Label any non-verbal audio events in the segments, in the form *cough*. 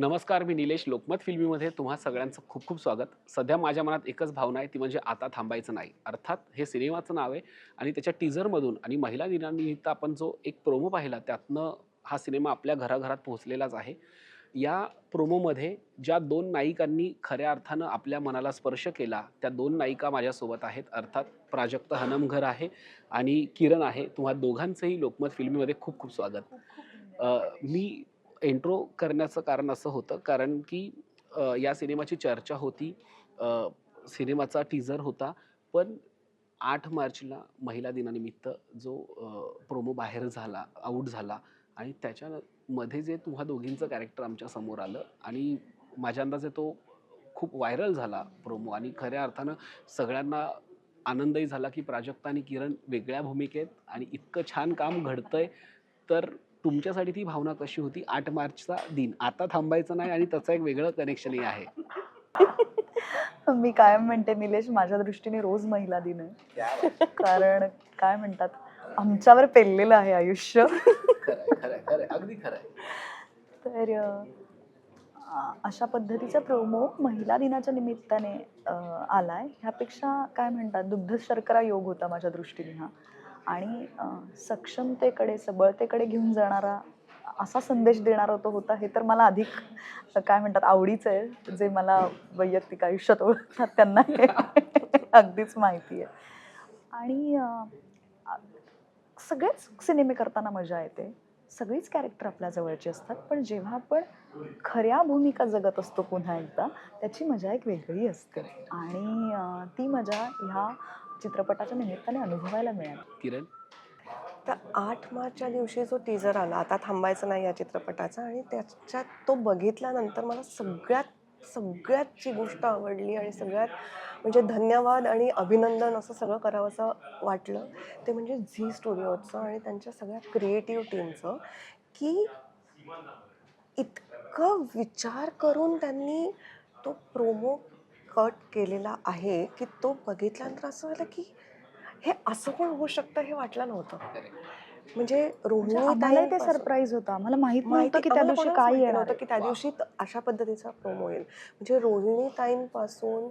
नमस्कार मी निलेश लोकमत फिल्मीमध्ये तुम्हा सगळ्यांचं खूप खूप स्वागत. सध्या माझ्या मनात एकच भावना आहे ती म्हणजे आता थांबायचं नाही. अर्थात हे सिनेमाचं नाव आहे आणि त्याच्या टीझरमधून आणि महिला दिनानिमित्त आपण जो एक प्रोमो पाहिला त्यातनं हा सिनेमा आपल्या घराघरात पोहोचलेलाच आहे. या प्रोमोमध्ये ज्या दोन नायिकांनी खऱ्या अर्थानं आपल्या मनाला स्पर्श केला त्या दोन नायिका माझ्यासोबत आहेत. अर्थात प्राजक्त हनमघर आहे आणि किरण आहे. तुम्हा दोघांचंही लोकमत फिल्मीमध्ये खूप खूप स्वागत. मी एंट्रो करण्याचं कारण असं होतं. कारण की या सिनेमाची चर्चा होती. सिनेमाचा टीझर होता. पण आठ मार्चला महिला दिनानिमित्त जो प्रोमो बाहेर झाला आऊट झाला आणि त्याच्यामध्ये जे तुम्हा दोघींचं कॅरेक्टर आमच्यासमोर आलं आणि माझ्या अंदाजे तो खूप व्हायरल झाला प्रोमो आणि खऱ्या अर्थानं सगळ्यांना आनंदही झाला की प्राजक्ता आणि किरण वेगळ्या भूमिकेत आणि इतकं छान काम घडतंय. तर तुमच्यासाठी ती भावना कशी होती? आठ मार्चचा दिन. आता थांबायचं नाही आणि त्याचं एक वेगळं कनेक्शनही आहे. *laughs* मी कायम म्हणते निलेश माझ्या दृष्टीने रोज महिला दिन आहे. कारण काय म्हणतात आमच्यावर पेललेलं आहे आयुष्य. अगदी खरं तर अशा पद्धतीचा प्रोमो महिला दिनाच्या निमित्ताने आलाय. ह्यापेक्षा काय म्हणतात दुग्ध शर्करा योग होता माझ्या दृष्टीने हा. आणि सक्षमतेकडे सबळतेकडे घेऊन जाणारा असा संदेश देणारा तो होता हे तर मला अधिक काय म्हणतात आवडीचं आहे जे मला वैयक्तिक आयुष्यात ओळखतात त्यांना हे *laughs* अगदीच माहिती आहे. आणि सगळेच सिनेमे करताना मजा येते. सगळीच कॅरेक्टर आपल्या जवळची असतात पण जेव्हा आपण खऱ्या भूमिका जगत असतो पुन्हा एकदा त्याची मजा एक वेगळी असते. आणि ती मजा ह्या चित्रपटाच्या निमित्ताने अनुभवायला मिळाली. किरण? तर आठ मार्चच्या दिवशी जो टीजर आला आता थांबायचं नाही या चित्रपटाचा आणि त्याच्यात तो बघितल्यानंतर मला सगळ्यात सगळ्यात जी गोष्ट आवडली आणि सगळ्यात म्हणजे धन्यवाद आणि अभिनंदन असं सगळं करावंसं वाटलं ते म्हणजे झी स्टुडिओचं आणि त्यांच्या सगळ्या क्रिएटिव्ह टीमचं की इतकं विचार करून त्यांनी तो प्रोमो कट केलेला आहे की तो बघितल्यानंतर असं झालं की हे असं पण होऊ शकतं हे वाटलं नव्हतं. म्हणजे म्हणजे रोहिणी आम्हालाही ते सरप्राईज होतं. आम्हाला माहीत माहिती नव्हतं की त्या दिवशी काय येणार नव्हतं की त्या दिवशी अशा पद्धतीचा प्रोमो येईल. म्हणजे रोहिणी ताईंपासून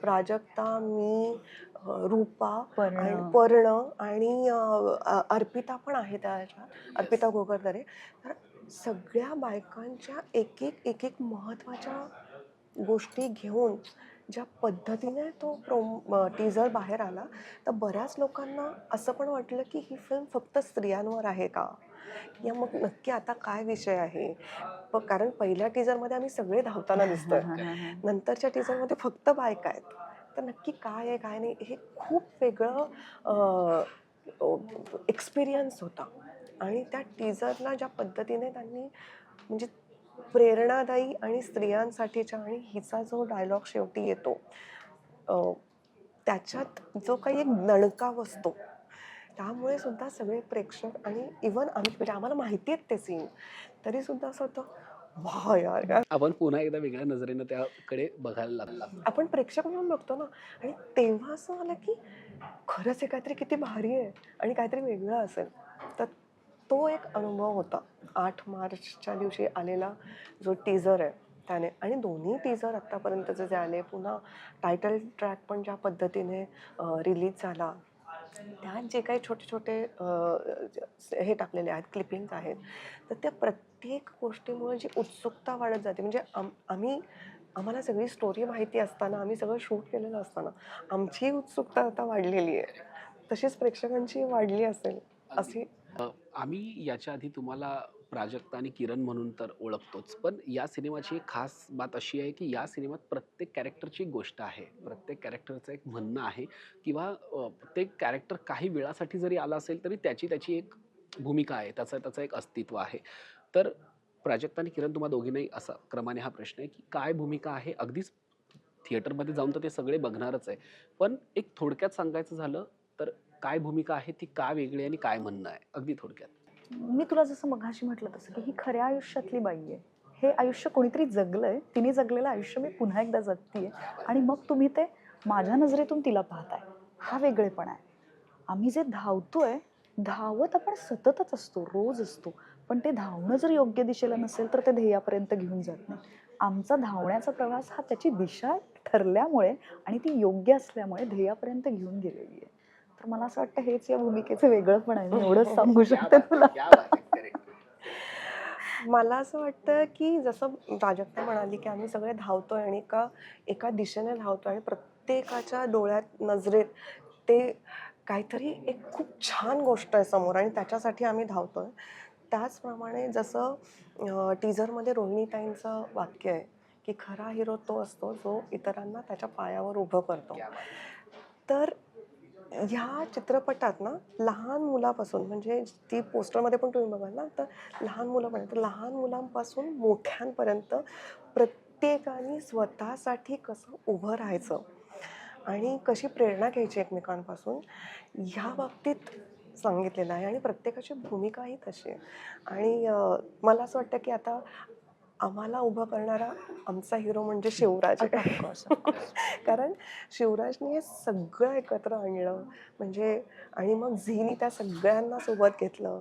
प्राजक्ता मी रूपा पर्ण. आणि अर्पिता पण आहे त्या ह्याच्यात अर्पिता गोगरदरे तर सगळ्या बायकांच्या एक एक एक एक महत्त्वाच्या गोष्टी घेऊन ज्या पद्धतीने तो प्रोम टीजर बाहेर आला तर बऱ्याच लोकांना असं पण वाटलं की ही फिल्म फक्त स्त्रियांवर आहे का? या मग नक्की आता काय विषय आहे? प कारण पहिल्या टीजरमध्ये आम्ही सगळे धावताना दिसतोय. नंतरच्या टीजरमध्ये फक्त बायका आहेत. तर नक्की काय आहे काय नाही हे खूप वेगळं एक्सपिरियन्स होता. आणि त्या टीजरला ज्या पद्धतीने त्यांनी म्हणजे प्रेरणादायी आणि स्त्रियांसाठीच्या आणि हिचा जो डायलॉग शेवटी येतो त्याच्यात जो काही एक दणका बसतो त्यामुळे सुद्धा सगळे प्रेक्षक आणि इवन आम्ही म्हणजे आम्हाला माहिती आहेत ते सीन तरीसुद्धा असं होतं वा यार आपण पुन्हा एकदा वेगळ्या नजरेनं त्याकडे बघायला लागला. आपण प्रेक्षक म्हणून बघतो ना आणि तेव्हा असं झालं की खरंच हे काहीतरी किती भारी आहे आणि काहीतरी वेगळं असेल. तर तो एक अनुभव होता. आठ मार्चच्या दिवशी आलेला जो टीजर आहे त्याने. आणि दोन्ही टीजर आत्तापर्यंतचे जे आले पुन्हा टायटल ट्रॅक पण ज्या पद्धतीने रिलीज झाला त्यात जे काही छोटे छोटे हे टाकलेले आहेत क्लिपिंग्स आहेत तर त्या प्रत्येक गोष्टीमुळे जी उत्सुकता वाढत जाते म्हणजे आम आम्ही आम्हाला सगळी स्टोरी माहिती असताना आम्ही सगळं शूट केलेलं असताना आमची उत्सुकता आता वाढलेली आहे. तशीच प्रेक्षकांची वाढली असेल अशी आम्ही याच्या आधी तुम्हाला प्राजक्ता आणि किरण म्हणून तर ओळखतोच पण या सिनेमाची एक खास बात अशी आहे की या सिनेमात प्रत्येक कॅरेक्टरची एक गोष्ट आहे. प्रत्येक कॅरेक्टरचं एक म्हणणं आहे किंवा ते कॅरेक्टर काही वेळासाठी जरी आलं असेल तरी त्याची त्याची एक भूमिका आहे त्याचं त्याचं एक अस्तित्व आहे. तर प्राजक्ता आणि किरण तुम्हाला दोघींनाही असा क्रमाने हा प्रश्न आहे की काय भूमिका आहे? अगदीच थिएटरमध्ये जाऊन तर ते सगळे बघणारच आहे. पण एक थोडक्यात सांगायचं झालं तर काय भूमिका आहे ती का वेगळी आणि काय म्हणणं आहे? अगदी थोडक्यात. मी तुला जसं मघाशी म्हटलं तसं की ही खऱ्या आयुष्यातली बाई आहे. हे आयुष्य कोणीतरी जगलंय. तिने जगलेलं आयुष्य मी पुन्हा एकदा जगतीये. आणि मग तुम्ही ते माझ्या नजरेतून तिला पाहताय. हा वेगळेपणा आहे. आम्ही जे धावतोय धावत आपण सततच असतो रोज असतो. पण ते धावणं जर योग्य दिशेला नसेल तर ते ध्येयापर्यंत घेऊन जात नाही. आमचा धावण्याचा प्रवास हा त्याची दिशा ठरल्यामुळे आणि ती योग्य असल्यामुळे ध्येयापर्यंत घेऊन गेलेली आहे. तर मला असं वाटतं हेच या भूमिकेचं वेगळं पण आहे मी एवढंच *laughs* सांगू शकते तुला. मला असं वाटतं की जसं प्राजक्ता म्हणाली की आम्ही सगळे धावतोय आणि एका एका दिशेने धावतोय आणि प्रत्येकाच्या डोळ्यात नजरेत ते काहीतरी एक खूप छान गोष्ट आहे समोर आणि त्याच्यासाठी आम्ही धावतोय. त्याचप्रमाणे जसं टीझरमध्ये रोहिणीताईंचं वाक्य आहे की खरा हिरो तो असतो जो इतरांना त्याच्या पायावर उभं करतो. तर ह्या चित्रपटात ना लहान मुलापासून म्हणजे ती पोस्टरमध्ये पण तुम्ही बघाल ना तर लहान मुलं पण तर लहान मुलांपासून मोठ्यांपर्यंत प्रत्येकाने स्वतःसाठी कसं उभं राहायचं आणि कशी प्रेरणा घ्यायची एकमेकांपासून ह्या बाबतीत सांगितलेलं आहे. आणि प्रत्येकाची भूमिकाही तशी आहे. आणि मला असं वाटतं की आता आम्हाला उभं करणारा आमचा हिरो म्हणजे शिवराज. *laughs* कारण शिवराजने हे सगळं एकत्र आणलं. म्हणजे आणि मग झीनी त्या सगळ्यांना सोबत घेतलं.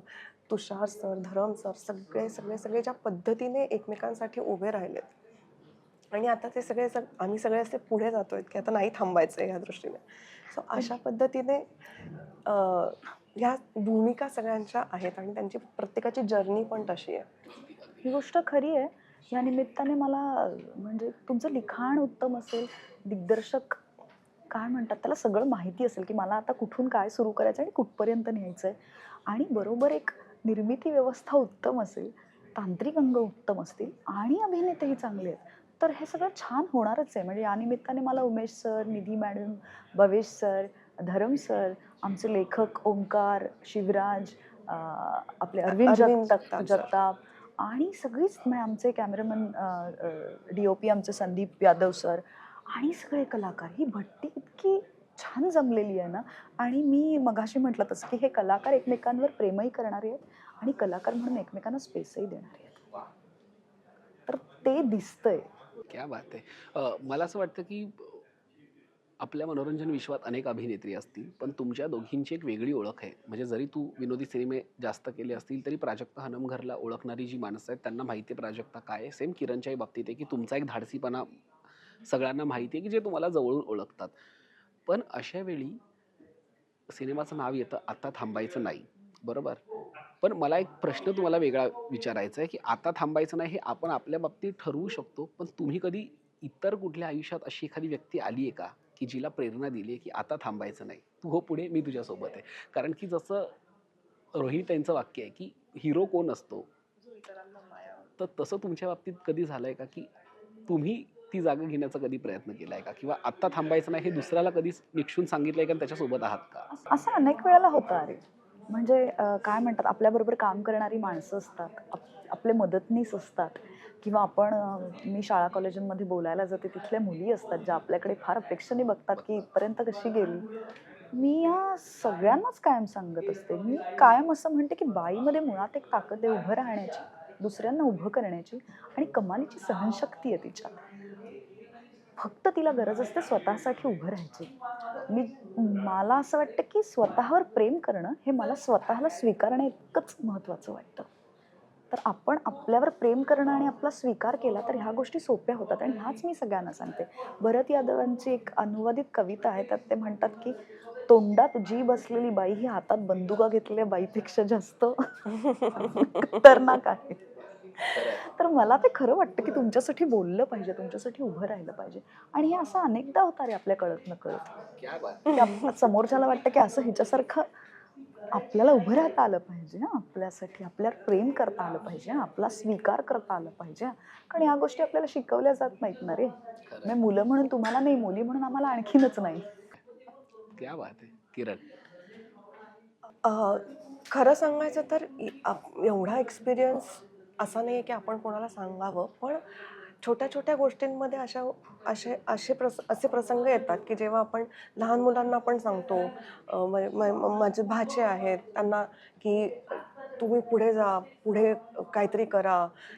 तुषार सर धरम सर सगळे सगळे सगळे ज्या पद्धतीने एकमेकांसाठी उभे राहिलेत. आणि आता ते सगळे सग आम्ही सगळे असे पुढे जातोय की आता नाही थांबायचं ह्या दृष्टीने. सो अशा पद्धतीने ह्या भूमिका सगळ्यांच्या आहेत. आणि त्यांची प्रत्येकाची जर्नी पण तशी आहे. ही गोष्ट खरी आहे. या निमित्ताने मला म्हणजे तुमचं लिखाण उत्तम असेल दिग्दर्शक काय म्हणतात त्याला सगळं माहिती असेल की मला आता कुठून काय सुरू करायचं आणि कुठपर्यंत न्यायचं आहे आणि बरोबर एक निर्मिती व्यवस्था उत्तम असेल तांत्रिक अंग उत्तम असतील आणि अभिनेतेही चांगले आहेत तर हे सगळं छान होणारच आहे म्हणजे या निमित्ताने मला Umesh sir Nidhi madam Bhavesh sir Dharam sir आमचे लेखक ओंकार शिवराज आपले अरविंद अरविंद जगताप जगताप. आणि सगळीच म्हणजे आमचे कॅमेरामन डी ओ पी आमचे संदीप यादव सर आणि सगळे कलाकार. ही भट्टी इतकी छान जमलेली आहे ना? आणि मी मगाशी म्हटलं तसं की हे कलाकार एकमेकांवर प्रेमही करणारे आहेत आणि कलाकार म्हणून एकमेकांना स्पेसही देणारे आहेत. तर ते दिसतंय. क्या बात आहे. मला असं वाटतं की आपल्या मनोरंजन विश्वात अनेक अभिनेत्री असतील पण तुमच्या दोघींची एक वेगळी ओळख आहे. म्हणजे जरी तू विनोदी सिनेमे जास्त केले असतील तरी प्राजक्ता हनमघरला ओळखणारी जी माणसं आहेत त्यांना माहिती आहे प्राजक्ता काय आहे. सेम किरणच्याही बाबतीत आहे की तुमचा एक धाडसीपणा सगळ्यांना माहिती आहे की जे तुम्हाला जवळून ओळखतात. पण अशा वेळी सिनेमाचं नाव येतं आता थांबायचं नाही. बरोबर? पण मला एक प्रश्न तुम्हाला वेगळा विचारायचा आहे की आता थांबायचं नाही हे आपण आपल्या बाबतीत ठरवू शकतो पण तुम्ही कधी इतर कुठल्या आयुष्यात अशी एखादी व्यक्ती आली आहे का? की जिला प्रेरणा दिली आहे की आता थांबायचं नाही. तू हो पुढे मी तुझ्यासोबत आहे. कारण की जसं रोहित त्यांचं वाक्य आहे की हिरो कोण असतो? तर तसं तुमच्या बाबतीत कधी झालंय का की तुम्ही ती जागा घेण्याचा कधी प्रयत्न केला आहे का? किंवा आत्ता थांबायचं नाही हे दुसऱ्याला कधी निक्षून सांगितलंय का त्याच्यासोबत आहात का? असं अनेक वेळेला होतं अरे. म्हणजे काय म्हणतात आपल्याबरोबर काम करणारी माणसं असतात आपले मदतनीस असतात. किंवा आपण मी शाळा कॉलेजांमध्ये बोलायला जाते तिथल्या मुली असतात ज्या आपल्याकडे फार अपेक्षेने बघतात की इथपर्यंत कशी गेली. मी या सगळ्यांनाच कायम सांगत असते. मी कायम असं म्हणते की बाईमध्ये मुळात एक ताकद आहे उभं राहण्याची दुसऱ्यांना उभं करण्याची आणि कमालीची सहनशक्ती आहे तिच्यात. फक्त तिला गरज असते स्वतःसाठी उभं राहायची. मी मला असं वाटतं की स्वतःवर प्रेम करणं हे मला स्वतःला स्वीकारणं इतकंच महत्त्वाचं वाटतं. तर आपण आपल्यावर प्रेम करणं आणि आपला स्वीकार केला तर ह्या गोष्टी सोप्या होतात आणि ह्याच मी सगळ्यांना सांगते. भरत यादवांची एक अनुवादित कविता आहे त्यात ते म्हणतात की तोंडात जी बसलेली बाई ही हातात बंदुका घेतलेल्या बाईपेक्षा जास्त खतरनाक आहे. तर मला ते खरं वाटतं की तुमच्यासाठी बोललं पाहिजे तुमच्यासाठी उभं राहिलं पाहिजे. आणि हे असं अनेकदा होतं रे आपल्या कळत न कळत. समोरच्याला वाटतं की असं हिच्यासारखं आपल्याला उभं राहता आलं पाहिजे ना. आपल्यासाठी आपल्यावर प्रेम करता आलं पाहिजे आपला स्वीकार करता आलं पाहिजे. कारण ह्या गोष्टी आपल्याला शिकवल्या जात नाहीत ना रे. मग मुलं म्हणून तुम्हाला नाही मुली म्हणून आम्हाला आणखीनच नाही. क्या बात आहे. किरण. खरं सांगायचं तर एवढा एक्सपिरियन्स असा नाही आहे की आपण कोणाला सांगावं. पण छोट्या छोट्या गोष्टींमध्ये अशा असे असे प्रस असे प्रसंग येतात की जेव्हा आपण लहान मुलांना पण सांगतो म- माझे भाचे आहेत त्यांना की तुम्ही पुढे जा पुढे काहीतरी करा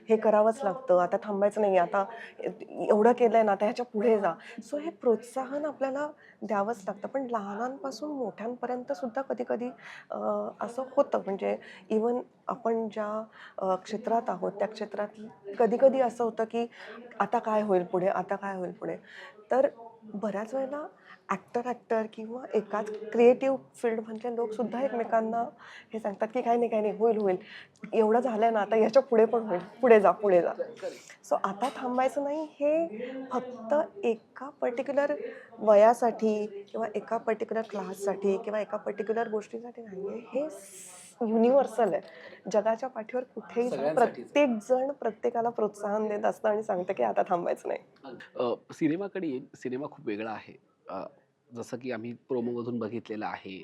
हे करावंच लागतं आता थांबायचं नाही आता एवढं केलं आहे ना आता ह्याच्या पुढे जा. सो हे प्रोत्साहन आपल्याला द्यावंच लागतं. पण लहानांपासून मोठ्यांपर्यंत सुद्धा कधी कधी असं होतं. म्हणजे इवन आपण ज्या क्षेत्रात आहोत त्या क्षेत्रात कधी कधी असं होतं की आता काय होईल पुढे आता काय होईल पुढे. तर बऱ्याच वेळेला ॲक्टर ॲक्टर किंवा एकाच क्रिएटिव्ह फील्डमधले लोकसुद्धा एकमेकांना हे सांगतात की काही नाही काही नाही होईल होईल. एवढं झालं ना आता याच्यापुढे पण होईल. पुढे जा पुढे जा. सो आता थांबायचं नाही. हे फक्त एका पर्टिक्युलर वयासाठी किंवा एका पर्टिक्युलर क्लाससाठी किंवा एका पर्टिक्युलर गोष्टीसाठी नाही आहे हे युनिव्हर्सल आहे. जगाच्या पाठीवर कुठेही. प्रत्येक जण प्रत्येकाला प्रोत्साहन देत असतं आणि सांगतं की आता थांबायचं नाही. सिनेमाकडे येईल सिनेमा खूप वेगळा आहे. जसं की आम्ही प्रोमोमधून बघितलेलं आहे.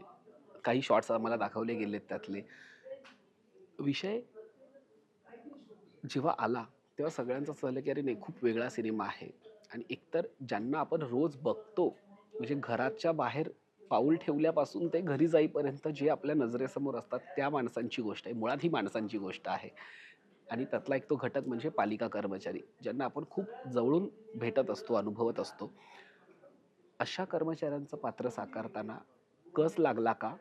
काही शॉर्ट्स आम्हाला दाखवले गेलेत त्यातले. विषय जेव्हा आला तेव्हा सगळ्यांचं झालं की अरे नाही. खूप वेगळा सिनेमा आहे. आणि एकतर ज्यांना आपण रोज बघतो म्हणजे घराच्या बाहेर पाऊल ठेवल्यापासून ते घरी जाईपर्यंत जे आपल्या नजरेसमोर असतात त्या माणसांची गोष्ट आहे. मुळात ही माणसांची गोष्ट आहे. आणि त्यातला एक तो घटक म्हणजे पालिका कर्मचारी ज्यांना आपण खूप जवळून भेटत असतो अनुभवत असतो. अशा कर्मचाऱ्यांचं पात्र साकारताना कस लागला का?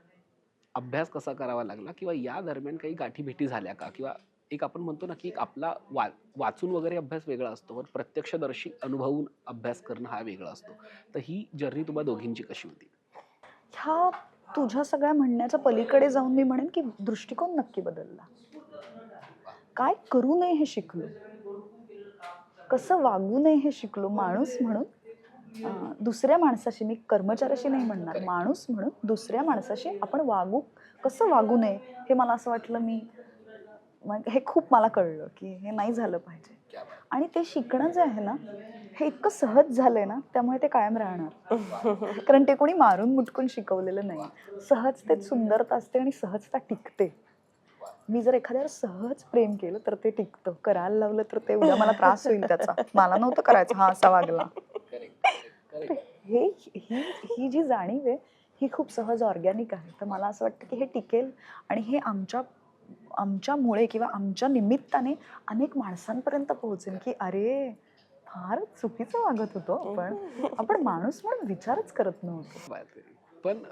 अभ्यास कसा करावा लागला? किंवा या दरम्यान काही गाठीभेटी झाल्या का? किंवा एक आपण म्हणतो ना की एक आपला वा वाचून वगैरे अभ्यास वेगळा असतो पण प्रत्यक्षदर्शी अनुभवून अभ्यास करणं हा वेगळा असतो. तर ही जर्नी तुम्हा दोघींची कशी होती? ह्या तुझ्या सगळ्या म्हणण्याच्या पलीकडे जाऊन मी म्हणेन की दृष्टिकोन नक्की बदलला. काय करू नये हे शिकलो? कसं वागू नये हे शिकलो? माणूस म्हणून दुसऱ्या माणसाशी मी कर्मचाऱ्याशी नाही म्हणणार. माणूस म्हणून दुसऱ्या माणसाशी आपण वागू कसं वागू नये हे मला असं वाटलं मी मग हे खूप मला कळलं की हे नाही झालं पाहिजे. आणि ते शिकणं जे आहे ना हे इतकं सहज झालंय ना त्यामुळे ते कायम राहणार. कारण ते कोणी मारून मुटकून शिकवलेलं नाही. सहजतेत सुंदरता असते आणि सहजता टिकते. मी जर एखाद्यावर सहज प्रेम केलं तर ते टिकतं. करायला लावलं तर ते उद्या मला त्रास होईल त्याचा. मला नव्हतं करायचं हा असा वागला. तर हे ही ही जी जाणीव आहे ही खूप सहज ऑर्गॅनिक आहे. तर मला असं वाटतं की हे टिकेल आणि हे आमच्या आमच्यामुळे किंवा आमच्या निमित्ताने अनेक माणसांपर्यंत पोहोचेल की अरे फार चुकीचं वागत होतो आपण *laughs* आपण माणूस म्हणून विचारच करत नव्हतो. पण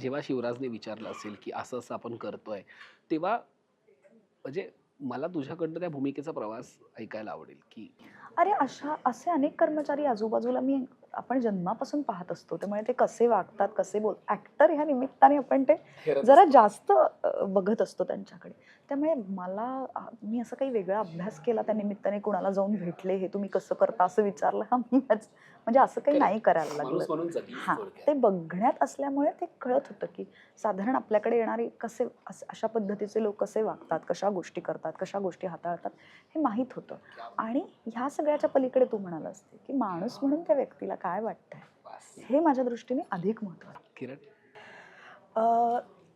जेव्हा शिवराजने विचारलं असेल की असं असं आपण करतोय तेव्हा म्हणजे मला तुझ्याकडनं त्या भूमिकेचा प्रवास ऐकायला आवडेल की अरे अशा असे अनेक कर्मचारी आजूबाजूला मी आपण जन्मापासून पाहत असतो. त्यामुळे ते कसे वागतात कसे बोल ऍक्टर ह्या निमित्ताने आपण ते जरा जास्त बघत असतो त्यांच्याकडे. त्यामुळे मला मी असं काही वेगळा अभ्यास केला त्या निमित्ताने कुणाला जाऊन भेटले हे तुम्ही कसं करता असं विचारलं. हा मी म्हणजे असं काही नाही करायला लागलं. हा. ते बघण्यात असल्यामुळे ते कळत होतं की साधारण आपल्याकडे येणारे कसे अस- अशा पद्धतीचे लोक कसे वागतात कशा गोष्टी करतात कशा गोष्टी हाताळतात हे माहीत होतं. आणि ह्या सगळ्याच्या पलीकडे तू म्हणाला असते की माणूस म्हणून त्या व्यक्तीला काय वाटतंय. हे माझ्या दृष्टीने अधिक महत्वाचं किरण?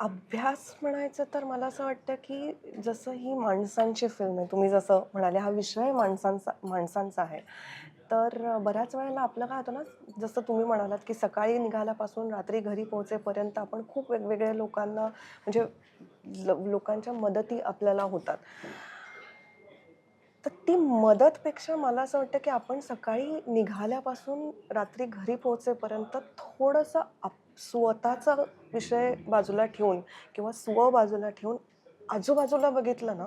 अभ्यास म्हणायचं तर मला असं वाटतं की जसं ही माणसांची फिल्म आहे तुम्ही जसं म्हणाले हा विषय माणसांचा माणसांचा आहे. तर बऱ्याच वेळेला आपलं काय होतं ना जसं तुम्ही म्हणालात की सकाळी निघाल्यापासून रात्री घरी पोहोचेपर्यंत आपण खूप वेगवेगळ्या लोकांना म्हणजे ल- लोकांच्या मदती आपल्याला होतात. तर ती मदतपेक्षा मला असं वाटतं की आपण सकाळी निघाल्यापासून रात्री घरी पोहोचेपर्यंत थोडंसं आप स्वतःचा विषय बाजूला ठेवून किंवा स्व बाजूला ठेवून आजूबाजूला बघितलं ना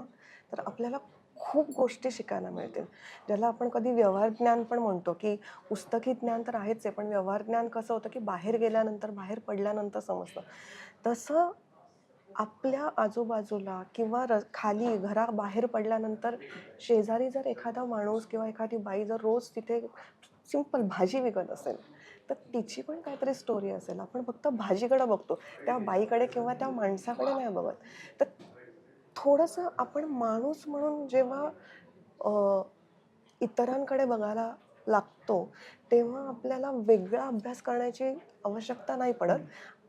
तर आपल्याला खूप गोष्टी शिकायला मिळतील. ज्याला आपण कधी व्यवहार ज्ञान पण म्हणतो की पुस्तकी ज्ञान तर आहेच आहे पण व्यवहार ज्ञान कसं होतं की बाहेर गेल्यानंतर बाहेर पडल्यानंतर समजतं. तसं आपल्या आजूबाजूला किंवा र खाली घराबाहेर पडल्यानंतर शेजारी जर एखादा माणूस किंवा एखादी बाई जर रोज तिथे सिंपल भाजी विकत असेल तर तिची पण काहीतरी स्टोरी असेल. आपण फक्त भाजीकडे बघतो. त्या बाईकडे किंवा त्या माणसाकडे नाही बघत. तर थोडंसं आपण माणूस म्हणून जेव्हा इतरांकडे बघायला लागतो तेव्हा आपल्याला वेगळा अभ्यास करण्याची आवश्यकता नाही पडत.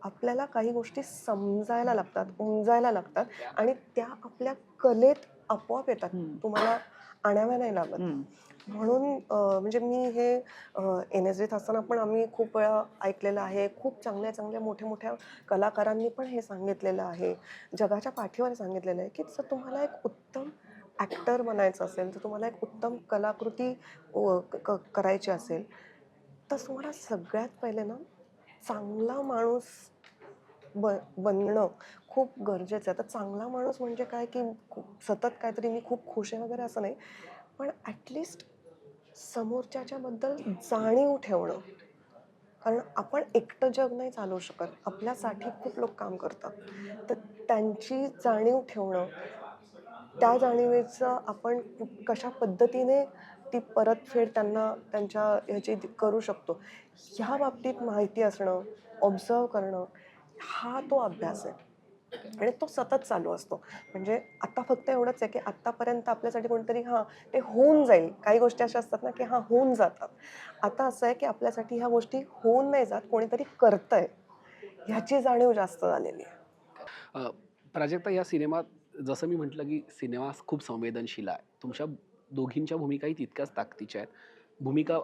आपल्याला काही गोष्टी समजायला लागतात उमजायला लागतात आणि त्या आपल्या कलेत आपोआप येतात. तुम्हाला आणाव्या नाही लागत. म्हणून म्हणजे मी हे एन एस डीत असताना पण आम्ही खूप वेळा ऐकलेलं आहे खूप चांगल्या चांगल्या मोठ्या मोठ्या कलाकारांनी पण हे सांगितलेलं आहे जगाच्या पाठीवर सांगितलेलं आहे की जर तुम्हाला एक उत्तम ॲक्टर बनायचं असेल तर तुम्हाला एक उत्तम कलाकृती करायची असेल तर तुम्हाला सगळ्यात पहिले ना चांगला माणूस ब बनणं खूप गरजेचं आहे. तर चांगला माणूस म्हणजे काय की खूप- सतत काहीतरी मी खूप खुश आहे वगैरे असं नाही. पण ॲटलिस्ट समोरच्याच्याबद्दल जाणीव ठेवणं. कारण आपण एकटं जग नाही चालवू शकत. आपल्यासाठी खूप लोक काम करतात. तर त्यांची जाणीव ठेवणं त्या जाणीवेचं आपण कशा पद्धतीने ती परतफेड त्यांना त्यांच्या ह्याची करू शकतो. ह्या बाबतीत माहिती असणं ऑब्झर्व करणं हा तो अभ्यास आहे. आणि तो सतत चालू असतो. म्हणजे आता फक्त एवढंच आहे की आत्तापर्यंत आपल्यासाठी कोणतरी हां ते होऊन जाईल. काही गोष्टी अशा असतात ना की हां होऊन जातात. आता असं आहे की आपल्यासाठी ह्या गोष्टी होऊन नाही जात कोणीतरी करतंय. ह्याची जाणीव जास्त झालेली आहे. प्राजक्ता या सिनेमात जसं मी म्हटलं की सिनेमा खूप संवेदनशील आहे. तुमच्या दोघींच्या भूमिकाही तितक्याच ताकदीच्या आहेत. भूमिका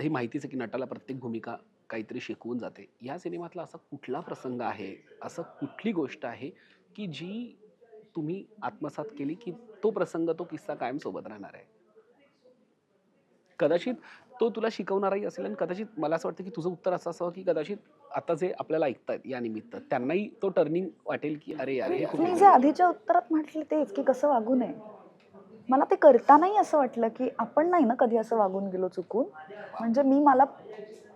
हे माहितीच आहे की नटाला प्रत्येक भूमिका काहीतरी शिकवून जाते. या सिनेमातला असा कुठला प्रसंग आहे? असं कुठली गोष्ट आहे की जी तुम्ही आत्मसात केली की तो प्रसंग तो किस्सा कायम सोबत राहणार आहे? कदाचित तो तुला शिकवणाराही असेल आणि कदाचित मला असं वाटतं की तुझं उत्तर असं असावं की कदाचित आता जे आपल्याला ऐकतायत या निमित्त त्यांनाही तो टर्निंग वाटेल की अरे मी जे आधीच्या उत्तरात म्हटले तेच की कसं वागू नये. मला ते करतानाही असं वाटलं की आपण नाही ना कधी असं वागून गेलो चुकून. म्हणजे मी मला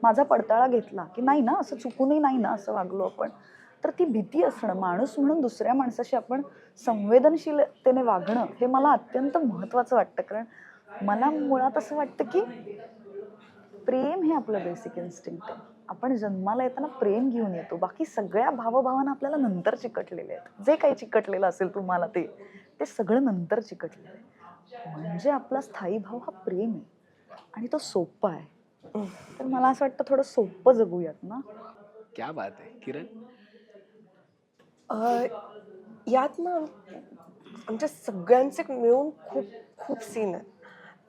माझा पडताळा घेतला की नाही ना असं चुकूनही नाही ना असं वागलो आपण. तर ती भीती असणं माणूस म्हणून दुसऱ्या माणसाशी आपण संवेदनशीलतेने वागणं हे मला अत्यंत महत्त्वाचं वाटतं. कारण मला मुळात असं वाटतं की प्रेम हे आपलं बेसिक इन्स्टिंक्ट आहे. आपण जन्माला येताना प्रेम घेऊन येतो. बाकी सगळ्या भावभावना आपल्याला नंतर चिकटलेले आहेत. जे काही चिकटलेलं असेल तुम्हाला ते ते सगळं नंतर चिकटलेलं आहे. म्हणजे आपला स्थायी भाव हा प्रेम आहे. आणि तो सोपा आहे. तर मला असं वाटतं थोडं सोपं जगूयात ना. क्या बात आहे. किरण? अह, यात ना आमच्या सगळ्यांचे मिळून खूप खूप सीन आहेत.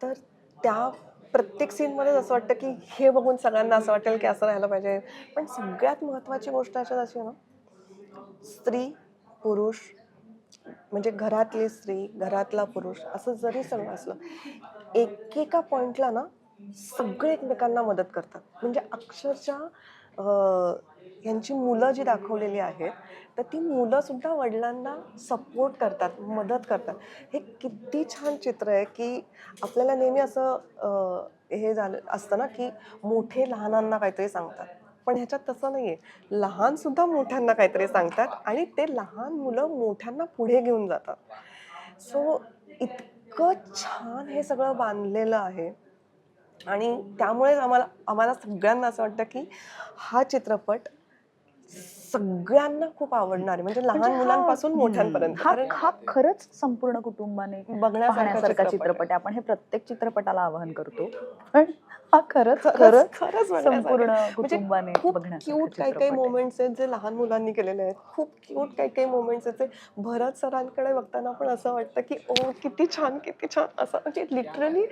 तर त्या प्रत्येक सीनमध्येच असं वाटतं की हे बघून सगळ्यांना असं वाटेल की असं राहायला पाहिजे. पण सगळ्यात महत्त्वाची गोष्ट अशात अशी आहे ना स्त्री पुरुष म्हणजे घरातली स्त्री घरातला पुरुष असं जरी सगळं असलं एकेका पॉईंटला ना सगळे एकमेकांना मदत करतात. म्हणजे अक्षरशः यांची मुलं जी दाखवलेली आहेत तर ती मुलंसुद्धा वडिलांना सपोर्ट करतात मदत करतात. हे किती छान चित्र आहे की आपल्याला नेहमी असं हे झालं असतं ना की मोठे लहानांना काहीतरी सांगतात. पण ह्याच्यात तसं नाही आहे लहानसुद्धा मोठ्यांना काहीतरी सांगतात आणि ते लहान मुलं मोठ्यांना पुढे घेऊन जातात. सो इतकं छान हे सगळं बांधलेलं आहे. आणि त्यामुळेच आम्हाला आम्हाला सगळ्यांना असं वाटतं की हा चित्रपट सगळ्यांना खूप आवडणार आहे. म्हणजे लहान म्हणजे मुलांपासून. मोठ्यांपर्यंत. हा हा खरंच संपूर्ण कुटुंबाने बघण्यासारखा चित्रपट आहे. आपण हे प्रत्येक चित्रपटाला आवाहन करतो. पण हा खरंच खरंच खरंच. संपूर्ण कुटुंबाने क्यूट काही काही. मोमेंट्स आहेत जे लहान मुलांनी केलेले आहेत. खूप क्यूट काही काही मोमेंट्स आहेत जे भरत सरांकडे बघताना पण असं वाटतं की ओ किती छान किती छान. असं म्हणजे लिटरली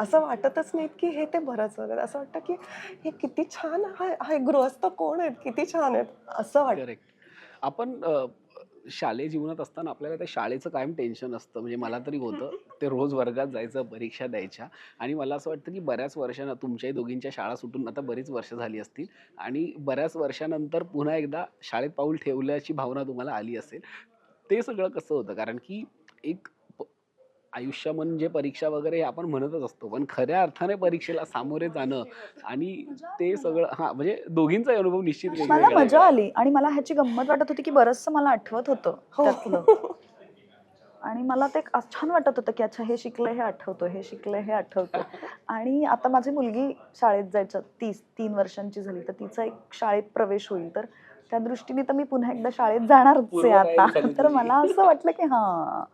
असं वाटतच नाहीत की हे ते सर आहेत असं वाटतं की हे किती छान हा हा गृहस्थ कोण आहेत किती छान आहेत असं वाटतं. करेक्ट आपण अ, शालेय जीवनात असताना आपल्याला त्या शाळेचं कायम टेन्शन असतं. म्हणजे मला तरी होतं *laughs* ते रोज वर्गात जायचं परीक्षा द्यायच्या. आणि मला असं वाटतं की बऱ्याच वर्षानं तुमच्याही दोघींच्या शाळा सुटून आता बरीच वर्ष झाली असतील. आणि बऱ्याच वर्षानंतर पुन्हा एकदा शाळेत पाऊल ठेवल्याची भावना तुम्हाला आली असेल. ते सगळं कसं होतं? कारण की एक आयुष्य म्हणजे परीक्षा वगैरे हे आपण म्हणतच असतो. पण खऱ्या अर्थाने परीक्षेला सामोरे जाणं आणि ते सगळं हा म्हणजे दोघींचाही अनुभव निश्चित मला वेगवेगळा आहे. मजा आली आणि मला ह्याची गंमत वाटत होती की बरचसं मला आठवत होतं हो. त्यातलं *laughs* आणि मला ते छान वाटत होतं की अच्छा हे शिकलंय हे आठवतं हे शिकलंय हे आठवतं. *laughs* आणि आता माझी मुलगी शाळेत जायचं तीस तीन वर्षांची झाली तर तिचा एक शाळेत प्रवेश होईल. तर त्या दृष्टीने तर मी पुन्हा एकदा शाळेत जाणारच आहे पूर्वतयारी आता. झाली तर तुझी. मला असं वाटलं की हा.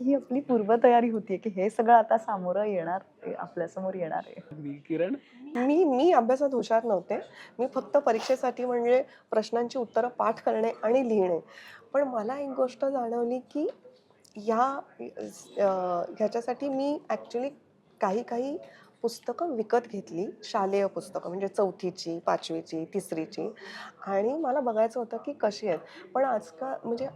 की ही आपली पूर्वतयारी होतीये की हे सगळं आता सामोरं येणार आहे, आपल्यासमोर येणार आहे. मी किरण? मी मी अभ्यासात हुशार नव्हते. मी फक्त परीक्षेसाठी म्हणजे प्रश्नांची उत्तरं पाठ करणे आणि लिहिणे. पण मला एक गोष्ट जाणवली की या ह्याच्यासाठी मी ॲक्च्युली काही काही पुस्तकं विकत घेतली. शालेय पुस्तकं म्हणजे चौथीची पाचवीची तिसरीची. आणि मला बघायचं होतं की कशी आहेत. पण आजकाल म्हणजे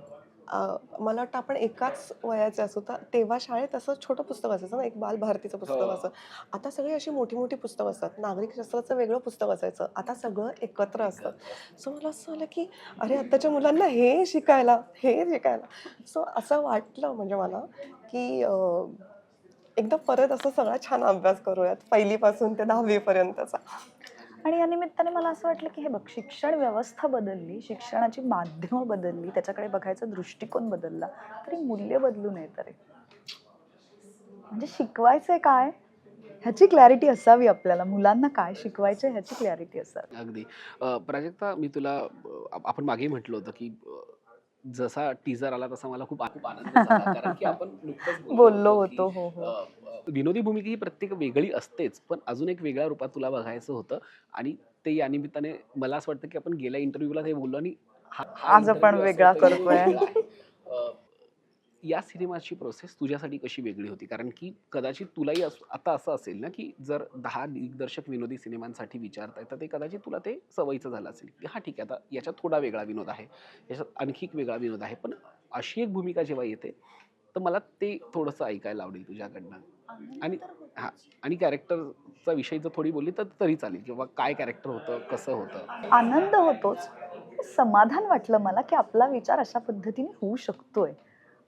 मला वाटतं आपण एकाच वयाचे असू तर तेव्हा शाळेत असं छोटं पुस्तक असायचं ना एक बालभारतीचं पुस्तक हो. असं. आता सगळी अशी मोठी मोठी पुस्तकं असतात. नागरिकशास्त्राचं वेगळं पुस्तक असायचं. आता सगळं एकत्र असतं. सो मला असं झालं की अरे आत्ताच्या मुलांना हे शिकायला हे शिकायला. सो असं वाटलं म्हणजे मला की एकदा परत असं सगळा छान अभ्यास करूयात पहिलीपासून ते दहावीपर्यंतचा. आणि या निमित्ताने मला असं वाटलं की हे बघ शिक्षण व्यवस्था बदलली शिक्षणाची माध्यमं बदलली त्याच्याकडे बघायचा दृष्टिकोन बदलला तरी मूल्य बदलू नये तरी. म्हणजे शिकवायचंय काय? ह्याची क्लॅरिटी असावी आपल्याला. मुलांना काय शिकवायचं ह्याची क्लॅरिटी असावी. अगदी. प्राजक्ता मी तुला आपण मागे म्हटलं होतं की जसा टीजर आला तसा मला खूप खूप आनंद झाला. *laughs* कारण की आपण बोललो होतो हो हो. विनोदी भूमिका ही प्रत्येक वेगळी असतेच पण अजून एक वेगळ्या रूपात तुला बघायचं होतं आणि ते या निमित्ताने मला असं वाटतं की आपण गेल्या इंटरव्ह्यूला ते बोललो आणि आज आपण वेगळा करतोय. या सिनेमाची प्रोसेस तुझ्यासाठी कशी वेगळी होती? कारण की कदाचित तुलाही अस- आता असं असेल ना की जर दहा दिग्दर्शक विनोदी सिनेमांसाठी विचारताय तर ते कदाचित तुला ते सवयीचं झालं असेल. की हा ठीक आहे आता याच्यात थोडा वेगळा विनोद आहे याच्यात आणखी एक वेगळा विनोद आहे पण अशी एक भूमिका जेव्हा येते तर मला ते थोडंसं ऐकायला आवडेल तुझ्याकडनं. आणि हा आणि कॅरेक्टरचा विषयी जर थोडी बोलली तर तरी चालेल किंवा काय कॅरेक्टर होतं कसं होतं? आनंद होतोच. समाधान वाटलं मला की आपला विचार अशा पद्धतीने होऊ शकतोय.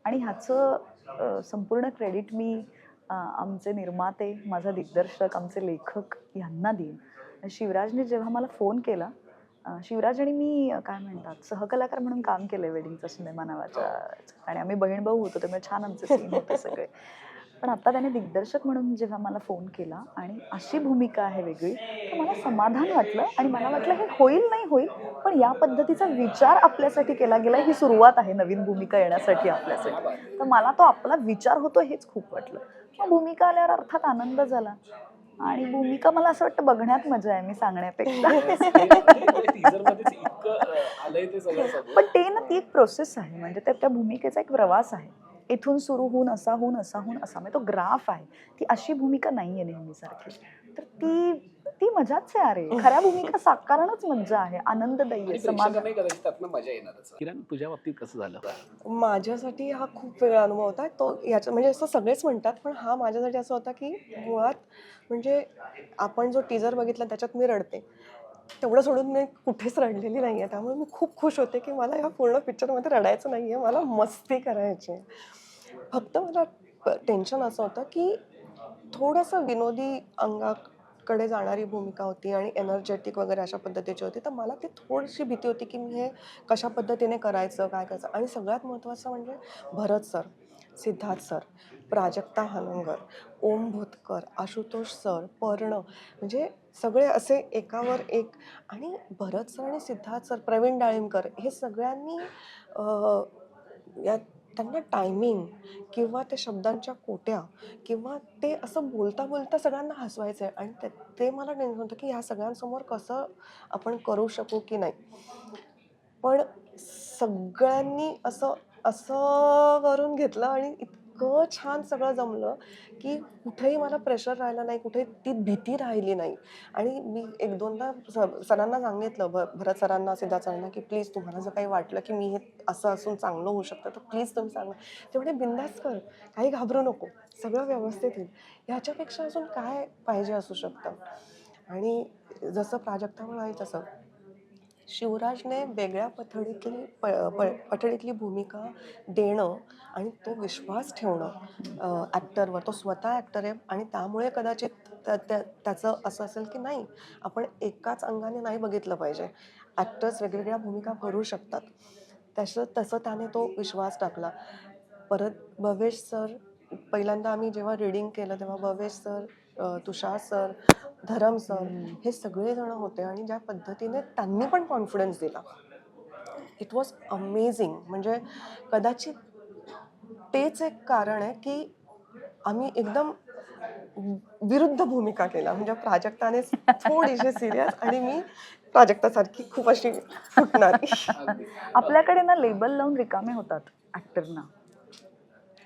आणि ह्याचं संपूर्ण क्रेडिट मी आमचे निर्माते माझा दिग्दर्शक आमचे लेखक यांना देईन. शिवराजने जेव्हा मला फोन केला शिवराज आणि मी काय म्हणतात सहकलाकार म्हणून काम केलं वेडिंगचा सिनेमा नावाच्या. आणि आम्ही बहीण भाऊ होतो त्यामुळे छान आमचे सीन होते सगळे. पण आता त्याने दिग्दर्शक म्हणून जेव्हा मला फोन केला आणि अशी भूमिका आहे वेगळी तर मला समाधान वाटलं आणि मला वाटलं हे होईल नाही होईल पण या पद्धतीचा विचार आपल्यासाठी केला गेला ही सुरुवात आहे नवीन भूमिका येण्यासाठी आपल्यासाठी. तर मला तो आपला विचार होतो हेच खूप वाटलं. मग भूमिका आल्यावर अर्थात आनंद झाला. आणि भूमिका मला असं वाटतं बघण्यात मजा आहे मी सांगण्यापेक्षा. *laughs* पण ते ना ती एक प्रोसेस आहे म्हणजे त्या भूमिकेचा एक प्रवास आहे. इथून सुरू होऊन असा होऊन असा होऊन असा. म्हणजे तो ग्राफ आहे. ती अशी भूमिका नाहीये नेहमीसारखी. तर ती ती मजाच आहे अरे. खऱ्या भूमिका साकारणच मजा आहे. आनंददायी आहे मजा येणारच किरण तुझ्या बाबतीत कसं झालं? माझ्यासाठी हा खूप वेगळा अनुभव होता. तो याच्या म्हणजे असं सगळेच म्हणतात पण हा माझ्यासाठी असं होता की मुळात म्हणजे आपण जो टीजर बघितला त्याच्यात मी रडते. तेवढं सोडून मी कुठेच रडलेली नाही आहे त्यामुळे मी खूप खुश होते की मला या पूर्ण पिक्चरमध्ये रडायचं नाही आहे मला मस्ती करायची आहे. फक्त मला टेन्शन असं होतं की थोडंसं विनोदी अंगाकडे जाणारी भूमिका होती आणि एनर्जेटिक वगैरे अशा पद्धतीची होती तर मला ती थोडीशी भीती होती की मी हे कशा पद्धतीने करायचं काय करायचं? आणि सगळ्यात महत्त्वाचं म्हणजे Bharat sir Siddharth sir Prajakta Hanangar Om Bhutkar Ashutosh sir Parna म्हणजे सगळे असे एकावर एक. आणि भरत सर आणि सिद्धार्थ सर प्रवीण डाळिंबकर हे सगळ्यांनी यात या त्यांना टायमिंग किंवा त्या शब्दांच्या कोट्या किंवा ते असं बोलता बोलता सगळ्यांना हसवायचं आहे आणि ते- ते मला टेन्शन होतं की ह्या सगळ्यांसमोर कसं आपण करू शकू की नाही. पण सगळ्यांनी असं असं करून घेतलं आणि इतकं छान सगळं जमलं की कुठेही मला प्रेशर राहिलं नाही कुठेही ती भीती राहिली नाही. आणि मी एक दोनदा सरांना सांगितलं भ भरत सरांना सिद्धार्थ सरांना की प्लीज तुम्हाला जर काही वाटलं की मी हे असं असून चांगलं होऊ शकतं तर प्लीज तुम्ही सांगा. तेवढे बिंदास कर काही घाबरू नको सगळं व्यवस्थित येईल. ह्याच्यापेक्षा अजून काय पाहिजे असू शकतं? आणि जसं प्राजक्ता म्हणाली तसं शिवराजने वेगळ्या पथडीतली प प पठडीतली भूमिका देणं आणि तो विश्वास ठेवणं ॲक्टरवर तो स्वतः ॲक्टर आहे आणि त्यामुळे कदाचित त्या त्या- त्याचं असं असेल की नाही आपण एकाच अंगाने नाही बघितलं पाहिजे. ॲक्टर्स वेगवेगळ्या भूमिका भरू शकतात. तसं तसं त्याने तो विश्वास टाकला. परत भवेश सर पहिल्यांदा आम्ही जेव्हा रिडिंग केलं तेव्हा Bhavesh sir Tushar sir Dharam sir हे सगळेजण होते आणि ज्या पद्धतीने त्यांनी पण कॉन्फिडन्स दिला. इट वॉज अमेझिंग म्हणजे कदाचित तेच एक कारण आहे की आम्ही एकदम विरुद्ध भूमिका केला म्हणजे प्राजक्ताने थोडीशी सिरियस आणि मी प्राजक्तासारखी खूप अशी फुटणारी. आपल्याकडे ना लेबल लावून रिकामे होतात ऍक्टरना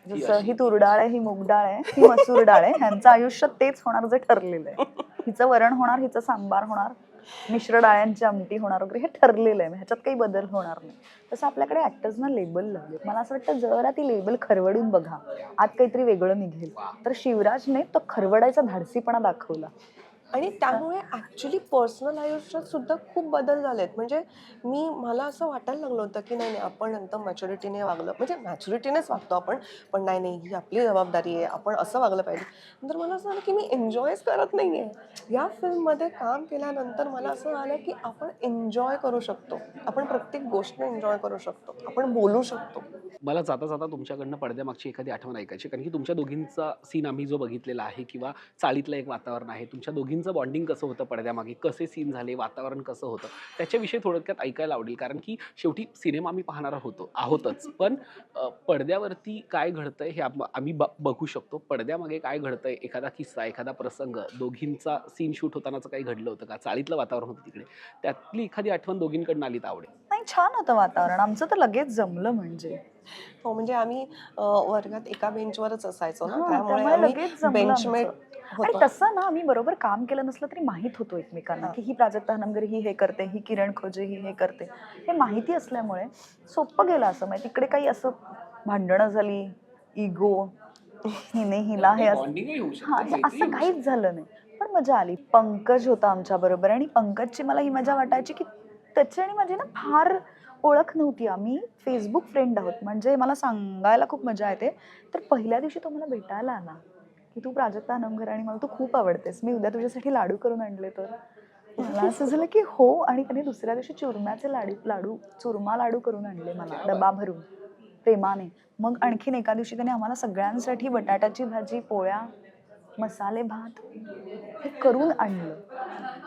ही जसं. ही तूर डाळ आहे ही मूग डाळ आहे ही मसूर डाळ आहे ह्यांचं आयुष्य तेच होणार जे ठरलेलं आहे. *laughs* हिचं वरण होणार हिचं सांबार होणार मिश्र डाळ्यांची आमटी होणार वगैरे हे ठरलेलं आहे. ह्याच्यात काही बदल होणार नाही. तसं आपल्याकडे ऍक्टर्सना लेबल लागले मला असं वाटतं जरा ती लेबल खरवडून बघा. आत काहीतरी वेगळं निघेल. तर शिवराजने तो खरवडायचा धाडसीपणा दाखवला. आणि त्यामुळे ॲक्च्युली पर्सनल आयुष्यात सुद्धा खूप बदल झालेत. म्हणजे मी मला असं वाटायला लागलं होतं की नाही नाही आपण नंतर मॅच्युरिटीने वागलं. म्हणजे मॅच्युरिटीनेच वागतो आपण पण नाही नाही ही आपली जबाबदारी आहे आपण असं वागलं पाहिजे. नंतर मला असं झालं की मी एन्जॉयच करत नाही आहे या फिल्ममध्ये काम केल्यानंतर मला असं झालं की आपण एन्जॉय करू शकतो. आपण प्रत्येक गोष्ट एन्जॉय करू शकतो. आपण बोलू शकतो. मला जाता जाता तुमच्याकडनं पडद्यामागची एखादी आठवण ऐकायची कारण की तुमच्या दोघींचा सीन आम्ही जो बघितलेला आहे किंवा चाळीतलं एक वातावरण आहे तुमच्या दोघींचं बॉन्डिंग कसं होतं पडद्यामागे? कसे सीन झाले? वातावरण कसं होतं? त्याच्याविषयी थोडक्यात ऐकायला आवडेल. कारण की शेवटी सिनेमा आम्ही पाहणार होतो आहोतच. पण पडद्यावरती काय घडतंय हे आम- आम्ही बघू शकतो. पडद्यामागे काय घडतंय? एखादा किस्सा एखादा प्रसंग दोघींचा सीन शूट होतानाचं काही घडलं होतं का? चाळीतलं वातावरण होतं तिकडे. त्यातली एखादी आठवण दोघींकडनं आली तर आवडेल. नाही छान होतं वातावरण. आमचं तर लगेच जमलं म्हणजे. हो म्हणजे आम्ही वर्गात एका बेंचवरच असायचो ना. त्यामुळे बेंचमेट. आणि तसं ना आम्ही बरोबर काम केलं नसलं तरी माहीत होतो एकमेकांना. की ही प्राजक्ता हनमगरे ही हे करते ही किरण खोजे ही हे करते. हे माहिती असल्यामुळे सोपं गेलं असं. म्हणजे तिकडे काही असं भांडणं झाली इगो हिने हिला हे असं काहीच झालं नाही. पण मजा आली. पंकज होता आमच्या बरोबर आणि पंकजची मला ही मजा वाटायची की त्याची आणि माझी ना फार ओळख नव्हती. आम्ही फेसबुक फ्रेंड आहोत. म्हणजे मला सांगायला खूप मजा येते. तर पहिल्या दिवशी तो मला भेटायला आला. की तू प्राजक्ता नमघर आणि मला तू खूप आवडतेस. मी उद्या तुझ्यासाठी लाडू करून आणले तर. मला असं झालं की हो आणि त्याने दुसऱ्या दिवशी चुरम्याचे लाडू लाडू चुरमा लाडू करून आणले मला डबा भरून प्रेमाने. मग आणखीन एका दिवशी त्याने आम्हाला सगळ्यांसाठी बटाट्याची भाजी पोळ्या मसाले भात हे करून आणलं.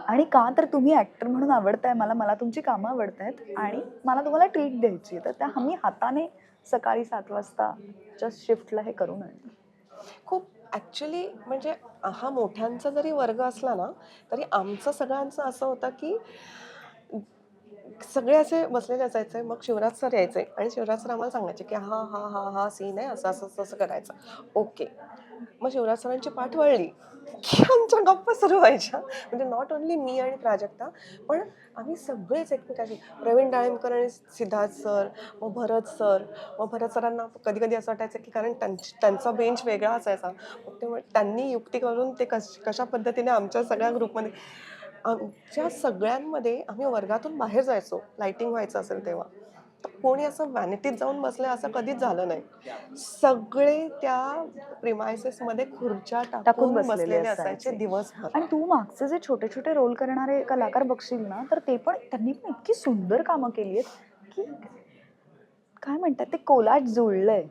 आणि का तर तुम्ही ॲक्टर म्हणून आवडताय मला मला तुमची कामं आवडतायत आणि मला तुम्हाला ट्रीट द्यायची आहे. तर त्या आम्ही हाताने सकाळी सात वाजताच्या शिफ्टला हे करून आणलं. खूप ॲक्च्युली म्हणजे हा मोठ्यांचा जरी वर्ग असला ना तरी आमचं सगळ्यांचं असं होतं की सगळे असे बसलेले असायचे मग शिवराज सर यायचे आणि शिवराज सर आम्हाला सांगायचे की हा हा हा हा सीन आहे असं असं असं असं करायचं. ओके. मग शिवराज सरांची पाठ वळली. की आमच्या गप्पा सुरू व्हायच्या. म्हणजे नॉट ओन्ली मी आणि प्राजक्ता पण आम्ही सगळेच एकमेकाशी. प्रवीण डाळिंबकर आणि सिद्धार्थ सर मग भरत सर. मग भरत सरांना कधी कधी असं वाटायचं की कारण त्यां त्यांचा बेंच वेगळा असायचा. मग ते त्यांनी युक्ती करून ते कश कशा पद्धतीने आमच्या सगळ्या ग्रुपमध्ये आमच्या सगळ्यांमध्ये आम्ही वर्गातून बाहेर जायचो लाइटिंग व्हायचं असेल तेव्हा तर कोणी असं व्हॅनिटीत जाऊन बसलं असं कधीच झालं नाही. सगळे त्या प्रिमायसेसमध्ये खुर्च्या टाकून बसलेले असायचे. असायचे दिवसभर. आणि तू मागचे जे छोटे छोटे रोल करणारे कलाकार बघशील ना तर ते पण त्यांनी पण इतकी सुंदर कामं केली आहेत की काय म्हणतात ते कोलाट जुळलंय.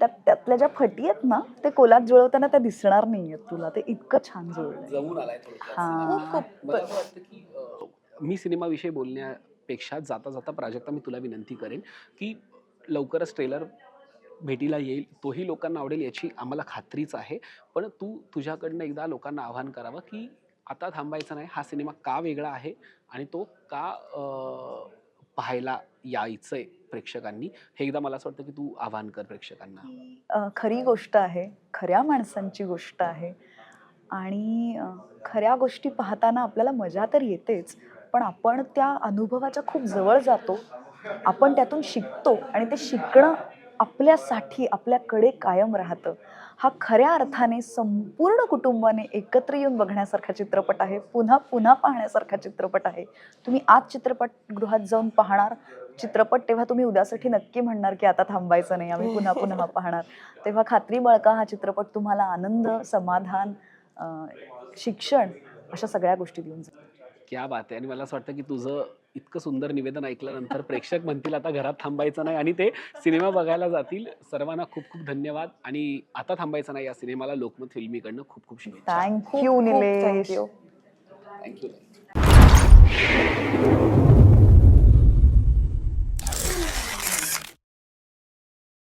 त्यात त्यातल्या ज्या फटी आहेत ना ते कोलाट जुळवताना त्या दिसणार नाही आहेत तुला. ते इतकं छान जुळलंय. जमून आलाय थोडक्यात हा. सिनेमा. खूप खूप. मला असं वाटतं की अ, मी सिनेमाविषयी बोलण्यापेक्षा जाता जाता प्राजक्ता मी तुला विनंती करेन की लवकरच ट्रेलर भेटीला येईल. तोही लोकांना आवडेल याची आम्हाला खात्रीच आहे. पण तू तुझ्याकडनं एकदा लोकांना आवाहन करावं की आता थांबायचं नाही. हा सिनेमा का वेगळा आहे आणि तो का अ, पाहायला यायचंय? प्रेक्षकांनी. हे एकदा मला असं वाटतं की तू आवाहन कर प्रेक्षकांना. खरी गोष्ट आहे. खऱ्या माणसांची गोष्ट आहे. आणि खऱ्या गोष्टी पाहताना आपल्याला मजा तर येतेच पण आपण त्या अनुभवाच्या खूप जवळ जातो. आपण त्यातून शिकतो आणि ते शिकणं आपल्यासाठी आपल्याकडे कायम राहतं. हा खऱ्या अर्थाने संपूर्ण कुटुंबाने एकत्र येऊन बघण्यासारखा चित्रपट आहे. पुन्हा पुन्हा पाहण्यासारखा चित्रपट आहे. तुम्ही आज चित्रपटगृहात जाऊन पाहणार चित्रपट तेव्हा तुम्ही उद्यासाठी नक्की म्हणणार की आता थांबायचं नाही आम्ही पुन्हा पुन्हा पाहणार. तेव्हा खात्री बळका हा चित्रपट तुम्हाला आनंद समाधान शिक्षण अशा सगळ्या गोष्टी देऊन जाईल. क्या बात आहे. आणि मला असं वाटतं की तुझं इतकं सुंदर निवेदन ऐकल्यानंतर *laughs* प्रेक्षक म्हणतील आता घरात थांबायचं नाही आणि ते सिनेमा बघायला जातील. सर्वांना खूप खूप धन्यवाद. आणि आता थांबायचं नाही या सिनेमाला लोकमत फिल्मीकडनं खूप खूप शुभेच्छा. Thank you Nilesh thank you thank you